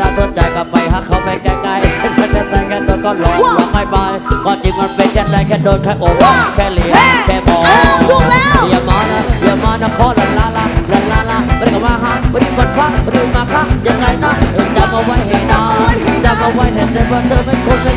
ลาทนใจก็ไปหาเขาไปไกลไกลแต่แต่แค่ตันก็หลอกหลอกไม่ไปก็จริงมันเป็นเช่นไรแค่โดนแค่โอ้แค่เหลียแค่มองถูกแล้วอย่ามานะอย่ามานะขอละลาลาลาลาลาไม่ได้ก็มาหาไม่ได้คนฟัาไม่ได้มาค้ายังไงนะจำเอาไว้ให้นานจำเอาไว้แต่เธอเธอเป็นคน